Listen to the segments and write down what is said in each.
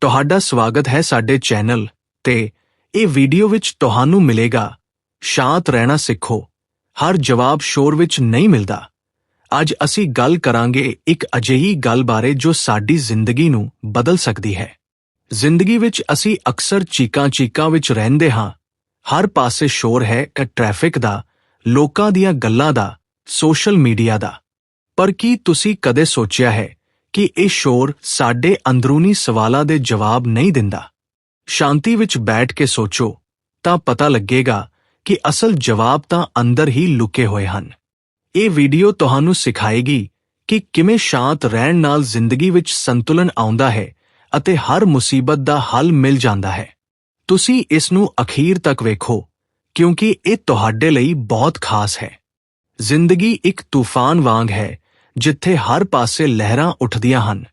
ਤੁਹਾਡਾ ਸਵਾਗਤ ਹੈ ਸਾਡੇ ਚੈਨਲ ਤੇ ਇਹ ਵੀਡੀਓ ਵਿੱਚ ਤੁਹਾਨੂੰ ਮਿਲੇਗਾ। ਸ਼ਾਂਤ ਰਹਿਣਾ ਸਿੱਖੋ। ਹਰ ਜਵਾਬ ਸ਼ੋਰ ਵਿੱਚ ਨਹੀਂ ਮਿਲਦਾ। ਅੱਜ ਅਸੀਂ ਗੱਲ ਕਰਾਂਗੇ ਇੱਕ ਅਜਿਹੀ ਗੱਲ ਬਾਰੇ ਜੋ ਸਾਡੀ ਜ਼ਿੰਦਗੀ ਨੂੰ ਬਦਲ ਸਕਦੀ ਹੈ। ਜ਼ਿੰਦਗੀ ਵਿੱਚ ਅਸੀਂ ਅਕਸਰ ਚੀਕਾਂ-ਚੀਕਾਂ ਵਿੱਚ ਰਹਿੰਦੇ ਹਾਂ। ਹਰ ਪਾਸੇ ਸ਼ੋਰ ਹੈ ਕਿ ਟ੍ਰੈਫਿਕ ਦਾ, ਲੋਕਾਂ ਦੀਆਂ ਗੱਲਾਂ ਦਾ, ਸੋਸ਼ਲ ਮੀਡੀਆ ਦਾ। ਪਰ ਕੀ ਤੁਸੀਂ ਕਦੇ ਸੋਚਿਆ ਹੈ ਕਿ ਇਹ ਸ਼ੋਰ ਸਾਡੇ ਅੰਦਰੂਨੀ ਸਵਾਲਾਂ ਦੇ ਜਵਾਬ ਨਹੀਂ ਦਿੰਦਾ। ਸ਼ਾਂਤੀ ਵਿੱਚ ਬੈਠ ਕੇ ਸੋਚੋ, ਤਾਂ ਪਤਾ ਲੱਗੇਗਾ ਕਿ ਅਸਲ ਜਵਾਬ ਤਾਂ ਅੰਦਰ ਹੀ ਲੁਕੇ ਹੋਏ ਹਨ। ਇਹ ਵੀਡੀਓ ਤੁਹਾਨੂੰ ਸਿਖਾਏਗੀ ਕਿ ਕਿਵੇਂ ਸ਼ਾਂਤ ਰਹਿਣ ਨਾਲ ਜ਼ਿੰਦਗੀ ਵਿੱਚ ਸੰਤੁਲਨ ਆਉਂਦਾ ਹੈ ਅਤੇ ਹਰ ਮੁਸੀਬਤ ਦਾ ਹੱਲ ਮਿਲ ਜਾਂਦਾ ਹੈ। ਤੁਸੀਂ ਇਸ ਨੂੰ ਅਖੀਰ ਤੱਕ ਵੇਖੋ, ਕਿਉਂਕਿ ਇਹ ਤੁਹਾਡੇ ਲਈ ਬਹੁਤ ਖਾਸ ਹੈ। ਜ਼ਿੰਦਗੀ ਇੱਕ ਤੂਫਾਨ ਵਾਂਗ ਹੈ ਜਿੱਥੇ ਹਰ ਪਾਸੇ ਲਹਿਰਾਂ ਉੱਠਦੀਆਂ ਹਨ।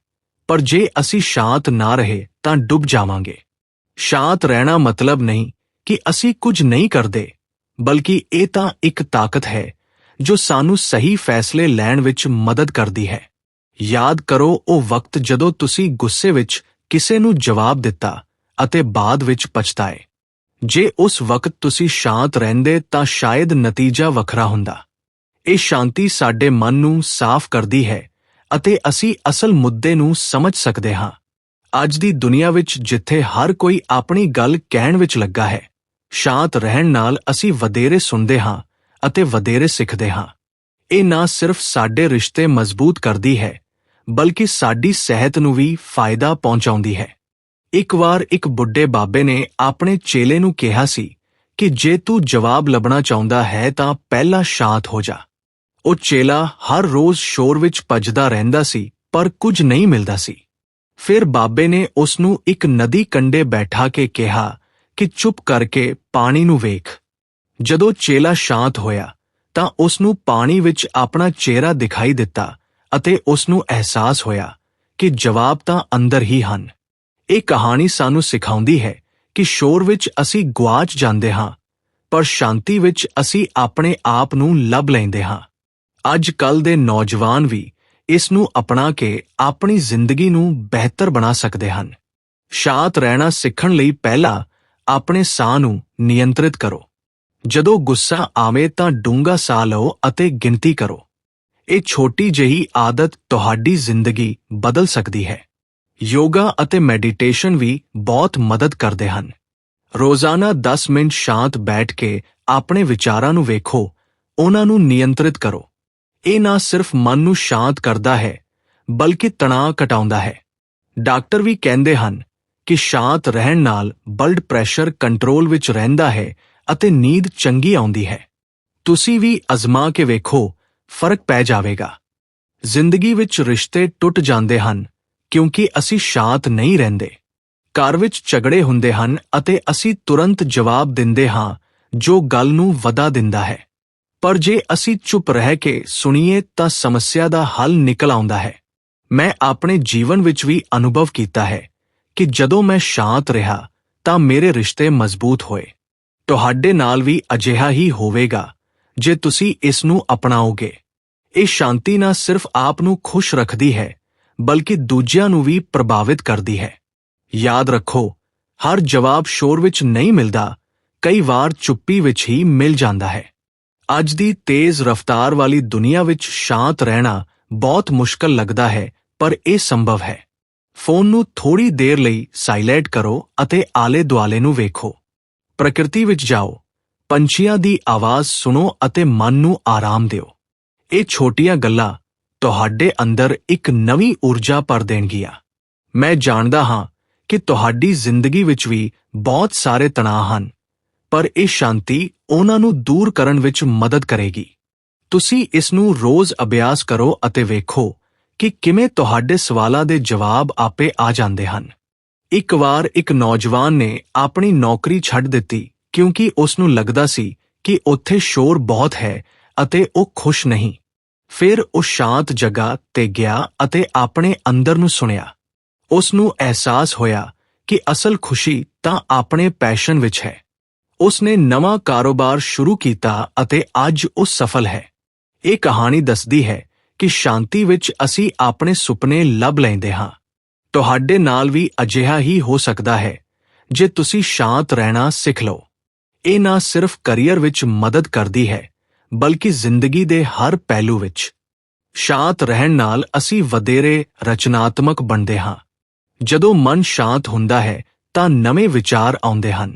ਪਰ ਜੇ ਅਸੀਂ ਸ਼ਾਂਤ ਨਾ ਰਹੇ, ਤਾਂ ਡੁੱਬ ਜਾਵਾਂਗੇ। ਸ਼ਾਂਤ ਰਹਿਣਾ ਮਤਲਬ ਨਹੀਂ ਕਿ ਅਸੀਂ ਕੁਝ ਨਹੀਂ ਕਰਦੇ, ਬਲਕਿ ਇਹ ਤਾਂ ਇੱਕ ਤਾਕਤ ਹੈ, ਜੋ ਸਾਨੂੰ ਸਹੀ ਫੈਸਲੇ ਲੈਣ ਵਿੱਚ ਮਦਦ ਕਰਦੀ ਹੈ। ਯਾਦ ਕਰੋ ਉਹ ਵਕਤ ਜਦੋਂ ਤੁਸੀਂ ਗੁੱਸੇ ਵਿੱਚ ਕਿਸੇ ਨੂੰ ਜਵਾਬ ਦਿੱਤਾ ਅਤੇ ਬਾਅਦ ਵਿੱਚ ਪਛਤਾਏ। ਜੇ ਉਸ ਵਕਤ ਤੁਸੀਂ ਸ਼ਾਂਤ ਰਹਿੰਦੇ, ਤਾਂ ਸ਼ਾਇਦ ਨਤੀਜਾ ਵੱਖਰਾ ਹੁੰਦਾ। ਇਹ ਸ਼ਾਂਤੀ ਸਾਡੇ ਮਨ ਨੂੰ ਸਾਫ਼ ਕਰਦੀ ਹੈ ਅਤੇ ਅਸੀਂ ਅਸਲ ਮੁੱਦੇ ਨੂੰ ਸਮਝ ਸਕਦੇ ਹਾਂ। ਅੱਜ ਦੀ ਦੁਨੀਆ ਵਿੱਚ ਜਿੱਥੇ ਹਰ ਕੋਈ ਆਪਣੀ ਗੱਲ ਕਹਿਣ ਵਿੱਚ ਲੱਗਾ ਹੈ, ਸ਼ਾਂਤ ਰਹਿਣ ਨਾਲ ਅਸੀਂ ਵਧੇਰੇ ਸੁਣਦੇ ਹਾਂ ਅਤੇ ਵਧੇਰੇ ਸਿੱਖਦੇ ਹਾਂ। ਇਹ ਨਾ ਸਿਰਫ ਸਾਡੇ ਰਿਸ਼ਤੇ ਮਜ਼ਬੂਤ ਕਰਦੀ ਹੈ, ਬਲਕਿ ਸਾਡੀ ਸਿਹਤ ਨੂੰ ਵੀ ਫਾਇਦਾ ਪਹੁੰਚਾਉਂਦੀ ਹੈ। ਇੱਕ ਵਾਰ ਇੱਕ ਬੁੱਢੇ ਬਾਬੇ ਨੇ ਆਪਣੇ ਚੇਲੇ ਨੂੰ ਕਿਹਾ ਸੀ ਕਿ ਜੇ ਤੂੰ ਜਵਾਬ ਲੱਭਣਾ ਚਾਹੁੰਦਾ ਹੈ ਤਾਂ ਪਹਿਲਾਂ ਸ਼ਾਂਤ ਹੋ ਜਾ। ਉਹ ਚੇਲਾ ਹਰ ਰੋਜ਼ ਸ਼ੋਰ ਵਿੱਚ ਭੱਜਦਾ ਰਹਿੰਦਾ ਸੀ, ਪਰ ਕੁਝ ਨਹੀਂ ਮਿਲਦਾ ਸੀ। ਫਿਰ ਬਾਬੇ ਨੇ ਉਸ ਨੂੰ ਇੱਕ ਨਦੀ ਕੰਢੇ ਬੈਠਾ ਕੇ ਕਿਹਾ ਕਿ ਚੁੱਪ ਕਰਕੇ ਪਾਣੀ ਨੂੰ ਵੇਖ। ਜਦੋਂ ਚੇਲਾ ਸ਼ਾਂਤ ਹੋਇਆ, ਤਾਂ ਉਸ ਨੂੰ ਪਾਣੀ ਵਿੱਚ ਆਪਣਾ ਚਿਹਰਾ ਦਿਖਾਈ ਦਿੱਤਾ ਅਤੇ ਉਸ ਨੂੰ ਅਹਿਸਾਸ ਹੋਇਆ ਕਿ ਜਵਾਬ ਤਾਂ ਅੰਦਰ ਹੀ ਹਨ। ਇਹ ਕਹਾਣੀ ਸਾਨੂੰ ਸਿਖਾਉਂਦੀ ਹੈ ਕਿ ਸ਼ੋਰ ਵਿੱਚ ਅਸੀਂ ਗਵਾਚ ਜਾਂਦੇ ਹਾਂ, ਪਰ ਸ਼ਾਂਤੀ ਵਿੱਚ ਅਸੀਂ ਆਪਣੇ ਆਪ ਨੂੰ ਲੱਭ ਲੈਂਦੇ ਹਾਂ। ਅੱਜ ਕੱਲ ਦੇ ਨੌਜਵਾਨ ਵੀ ਇਸ ਨੂੰ ਅਪਣਾ ਕੇ ਆਪਣੀ ਜ਼ਿੰਦਗੀ ਨੂੰ ਬਿਹਤਰ ਬਣਾ ਸਕਦੇ ਹਨ। ਸ਼ਾਂਤ ਰਹਿਣਾ ਸਿੱਖਣ ਲਈ ਪਹਿਲਾਂ ਆਪਣੇ ਸਾਹ ਨੂੰ ਨਿਯੰਤਰਿਤ ਕਰੋ। ਜਦੋਂ ਗੁੱਸਾ ਆਵੇ ਤਾਂ ਡੂੰਘਾ ਸਾਹ ਲਓ ਅਤੇ ਗਿਣਤੀ ਕਰੋ। ਇਹ ਛੋਟੀ ਜਿਹੀ ਆਦਤ ਤੁਹਾਡੀ ਜ਼ਿੰਦਗੀ ਬਦਲ ਸਕਦੀ ਹੈ। ਯੋਗਾ ਅਤੇ ਮੈਡੀਟੇਸ਼ਨ ਵੀ ਬਹੁਤ ਮਦਦ ਕਰਦੇ ਹਨ। ਰੋਜ਼ਾਨਾ 10 ਮਿੰਟ ਸ਼ਾਂਤ ਬੈਠ ਕੇ ਆਪਣੇ ਵਿਚਾਰਾਂ ਨੂੰ ਵੇਖੋ, ਉਹਨਾਂ ਨੂੰ ਨਿਯੰਤਰਿਤ ਕਰੋ। ਇਹ ਨਾ ਸਿਰਫ ਮਨ ਨੂੰ ਸ਼ਾਂਤ ਕਰਦਾ ਹੈ, ਬਲਕਿ ਤਣਾਅ ਘਟਾਉਂਦਾ ਹੈ। ਡਾਕਟਰ ਵੀ ਕਹਿੰਦੇ ਹਨ ਕਿ ਸ਼ਾਂਤ ਰਹਿਣ ਨਾਲ ਬਲੱਡ ਪ੍ਰੈਸ਼ਰ ਕੰਟਰੋਲ ਵਿੱਚ ਰਹਿੰਦਾ ਹੈ ਅਤੇ ਨੀਂਦ ਚੰਗੀ ਆਉਂਦੀ ਹੈ। ਤੁਸੀਂ ਵੀ ਅਜ਼ਮਾ ਕੇ ਵੇਖੋ, ਫ਼ਰਕ ਪੈ ਜਾਵੇਗਾ। ਜ਼ਿੰਦਗੀ ਵਿੱਚ ਰਿਸ਼ਤੇ ਟੁੱਟ ਜਾਂਦੇ ਹਨ, ਕਿਉਂਕਿ ਅਸੀਂ ਸ਼ਾਂਤ ਨਹੀਂ ਰਹਿੰਦੇ। ਘਰ ਵਿੱਚ ਝਗੜੇ ਹੁੰਦੇ ਹਨ ਅਤੇ ਅਸੀਂ ਤੁਰੰਤ ਜਵਾਬ ਦਿੰਦੇ ਹਾਂ, ਜੋ ਗੱਲ ਨੂੰ ਵਧਾ ਦਿੰਦਾ ਹੈ। ਪਰ ਜੇ ਅਸੀਂ ਚੁੱਪ ਰਹਿ ਕੇ ਸੁਣੀਏ ਤਾਂ ਸਮੱਸਿਆ ਦਾ ਹੱਲ ਨਿਕਲ ਆਉਂਦਾ ਹੈ। ਮੈਂ ਆਪਣੇ ਜੀਵਨ ਵਿੱਚ ਵੀ ਅਨੁਭਵ ਕੀਤਾ ਹੈ ਕਿ ਜਦੋਂ ਮੈਂ ਸ਼ਾਂਤ ਰਿਹਾ ਤਾਂ ਮੇਰੇ ਰਿਸ਼ਤੇ ਮਜ਼ਬੂਤ ਹੋਏ। ਤੁਹਾਡੇ ਨਾਲ ਵੀ ਅਜਿਹਾ ਹੀ ਹੋਵੇਗਾ ਜੇ ਤੁਸੀਂ ਇਸ ਨੂੰ ਅਪਣਾਓਗੇ। ਇਹ ਸ਼ਾਂਤੀ ਨਾ ਸਿਰਫ ਆਪ ਨੂੰ ਖੁਸ਼ ਰੱਖਦੀ ਹੈ, ਬਲਕਿ ਦੂਜਿਆਂ ਨੂੰ ਵੀ ਪ੍ਰਭਾਵਿਤ ਕਰਦੀ ਹੈ। ਯਾਦ ਰੱਖੋ, ਹਰ ਜਵਾਬ ਸ਼ੋਰ ਵਿੱਚ ਨਹੀਂ ਮਿਲਦਾ, ਕਈ ਵਾਰ ਚੁੱਪੀ ਵਿੱਚ ਹੀ ਮਿਲ ਜਾਂਦਾ ਹੈ। ਅੱਜ ਦੀ ਤੇਜ਼ ਰਫ਼ਤਾਰ ਵਾਲੀ ਦੁਨੀਆ ਵਿੱਚ ਸ਼ਾਂਤ ਰਹਿਣਾ ਬਹੁਤ ਮੁਸ਼ਕਲ ਲੱਗਦਾ ਹੈ, ਪਰ ਇਹ ਸੰਭਵ ਹੈ। ਫੋਨ ਨੂੰ ਥੋੜੀ ਦੇਰ ਲਈ ਸਾਇਲੈਂਟ ਕਰੋ ਅਤੇ ਆਲੇ-ਦੁਆਲੇ ਨੂੰ ਵੇਖੋ। ਪ੍ਰਕਿਰਤੀ ਵਿੱਚ ਜਾਓ। ਪੰਛੀਆਂ ਦੀ ਆਵਾਜ਼ ਸੁਣੋ ਅਤੇ ਮਨ ਨੂੰ ਆਰਾਮ ਦਿਓ। ਇਹ ਛੋਟੀਆਂ ਗੱਲਾਂ ਤੁਹਾਡੇ ਅੰਦਰ ਇੱਕ ਨਵੀਂ ਊਰਜਾ ਭਰ ਦੇਣਗੀਆਂ। ਮੈਂ ਜਾਣਦਾ ਹਾਂ ਕਿ ਤੁਹਾਡੀ ਜ਼ਿੰਦਗੀ ਵਿੱਚ ਵੀ ਬਹੁਤ ਸਾਰੇ ਤਣਾਅ ਹਨ, ਪਰ ਇਹ ਸ਼ਾਂਤੀ ਉਹਨਾਂ ਨੂੰ ਦੂਰ ਕਰਨ ਵਿੱਚ ਮਦਦ ਕਰੇਗੀ। ਤੁਸੀਂ ਇਸ ਨੂੰ ਰੋਜ਼ ਅਭਿਆਸ ਕਰੋ ਅਤੇ ਵੇਖੋ ਕਿ ਕਿਵੇਂ ਤੁਹਾਡੇ ਸਵਾਲਾਂ ਦੇ ਜਵਾਬ ਆਪੇ ਆ ਜਾਂਦੇ ਹਨ। ਇੱਕ ਵਾਰ ਇੱਕ ਨੌਜਵਾਨ ਨੇ ਆਪਣੀ ਨੌਕਰੀ ਛੱਡ ਦਿੱਤੀ ਕਿਉਂਕਿ ਉਸ ਨੂੰ ਲੱਗਦਾ ਸੀ ਕਿ ਉੱਥੇ ਸ਼ੋਰ ਬਹੁਤ ਹੈ ਅਤੇ ਉਹ ਖੁਸ਼ ਨਹੀਂ। ਫਿਰ ਉਹ ਸ਼ਾਂਤ ਜਗ੍ਹਾ ਤੇ ਗਿਆ ਅਤੇ ਆਪਣੇ ਅੰਦਰ ਨੂੰ ਸੁਣਿਆ। ਉਸ ਨੂੰ ਅਹਿਸਾਸ ਹੋਇਆ ਕਿ ਅਸਲ ਖੁਸ਼ੀ ਤਾਂ ਆਪਣੇ ਪੈਸ਼ਨ ਵਿੱਚ ਹੈ। ਉਸ ਨੇ ਨਵਾਂ ਕਾਰੋਬਾਰ ਸ਼ੁਰੂ ਕੀਤਾ ਅਤੇ ਅੱਜ ਉਹ ਸਫਲ ਹੈ। ਇਹ ਕਹਾਣੀ ਦੱਸਦੀ ਹੈ ਕਿ ਸ਼ਾਂਤੀ ਵਿੱਚ ਅਸੀਂ ਆਪਣੇ ਸੁਪਨੇ ਲੱਭ ਲੈਂਦੇ ਹਾਂ। ਤੁਹਾਡੇ ਨਾਲ ਵੀ ਅਜਿਹਾ ਹੀ ਹੋ ਸਕਦਾ ਹੈ, ਜੇ ਤੁਸੀਂ ਸ਼ਾਂਤ ਰਹਿਣਾ ਸਿੱਖ ਲਓ। ਇਹ ਨਾ ਸਿਰਫ ਕੈਰੀਅਰ ਵਿੱਚ ਮਦਦ ਕਰਦੀ ਹੈ, ਬਲਕਿ ਜ਼ਿੰਦਗੀ ਦੇ ਹਰ ਪਹਿਲੂ ਵਿੱਚ। ਸ਼ਾਂਤ ਰਹਿਣ ਨਾਲ ਅਸੀਂ ਵਧੇਰੇ ਰਚਨਾਤਮਕ ਬਣਦੇ ਹਾਂ। ਜਦੋਂ ਮਨ ਸ਼ਾਂਤ ਹੁੰਦਾ ਹੈ, ਤਾਂ ਨਵੇਂ ਵਿਚਾਰ ਆਉਂਦੇ ਹਨ।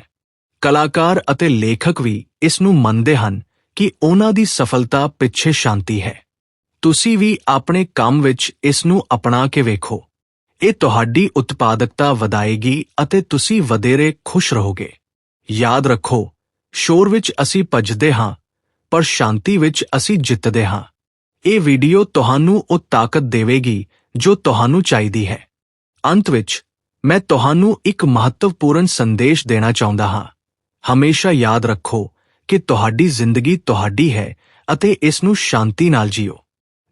ਕਲਾਕਾਰ ਅਤੇ ਲੇਖਕ ਵੀ ਇਸ ਨੂੰ ਮੰਨਦੇ ਹਨ ਕਿ ਉਹਨਾਂ ਦੀ ਸਫਲਤਾ ਪਿੱਛੇ ਸ਼ਾਂਤੀ ਹੈ। ਤੁਸੀਂ ਵੀ ਆਪਣੇ ਕੰਮ ਵਿੱਚ ਇਸ ਨੂੰ ਅਪਣਾ ਕੇ ਵੇਖੋ। ਇਹ ਤੁਹਾਡੀ ਉਤਪਾਦਕਤਾ ਵਧਾਏਗੀ ਅਤੇ ਤੁਸੀਂ ਵਧੇਰੇ ਖੁਸ਼ ਰਹੋਗੇ। ਯਾਦ ਰੱਖੋ, ਸ਼ੋਰ ਵਿੱਚ ਅਸੀਂ ਭੱਜਦੇ ਹਾਂ, ਪਰ ਸ਼ਾਂਤੀ ਵਿੱਚ ਅਸੀਂ ਜਿੱਤਦੇ ਹਾਂ। ਇਹ ਵੀਡੀਓ ਤੁਹਾਨੂੰ ਉਹ ਤਾਕਤ ਦੇਵੇਗੀ ਜੋ ਤੁਹਾਨੂੰ ਚਾਹੀਦੀ ਹੈ। ਅੰਤ ਵਿੱਚ, ਮੈਂ ਤੁਹਾਨੂੰ ਇੱਕ ਮਹੱਤਵਪੂਰਨ ਸੰਦੇਸ਼ ਦੇਣਾ ਚਾਹੁੰਦਾ ਹਾਂ। ਹਮੇਸ਼ਾ ਯਾਦ ਰੱਖੋ ਕਿ ਤੁਹਾਡੀ ਜ਼ਿੰਦਗੀ ਤੁਹਾਡੀ ਹੈ ਅਤੇ ਇਸ ਨੂੰ ਸ਼ਾਂਤੀ ਨਾਲ ਜੀਓ।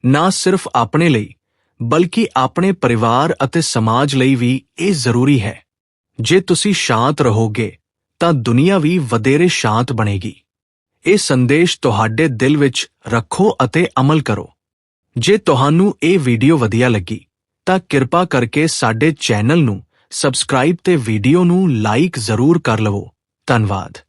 ਨਾ ਸਿਰਫ ਆਪਣੇ ਲਈ, ਬਲਕਿ ਆਪਣੇ ਪਰਿਵਾਰ ਅਤੇ ਸਮਾਜ ਲਈ ਵੀ ਇਹ ਜ਼ਰੂਰੀ ਹੈ। ਜੇ ਤੁਸੀਂ ਸ਼ਾਂਤ ਰਹੋਗੇ, ਤਾਂ ਦੁਨੀਆ ਵੀ ਵਧੇਰੇ ਸ਼ਾਂਤ ਬਣੇਗੀ। ਇਹ ਸੰਦੇਸ਼ ਤੁਹਾਡੇ ਦਿਲ ਵਿੱਚ ਰੱਖੋ ਅਤੇ ਅਮਲ ਕਰੋ। ਜੇ ਤੁਹਾਨੂੰ ਇਹ ਵੀਡੀਓ ਵਧੀਆ ਲੱਗੀ, ਤਾਂ ਕਿਰਪਾ ਕਰਕੇ ਸਾਡੇ ਚੈਨਲ ਨੂੰ ਸਬਸਕ੍ਰਾਈਬ ਤੇ ਵੀਡੀਓ ਨੂੰ ਲਾਈਕ ਜ਼ਰੂਰ ਕਰ ਲਵੋ। Dann wart.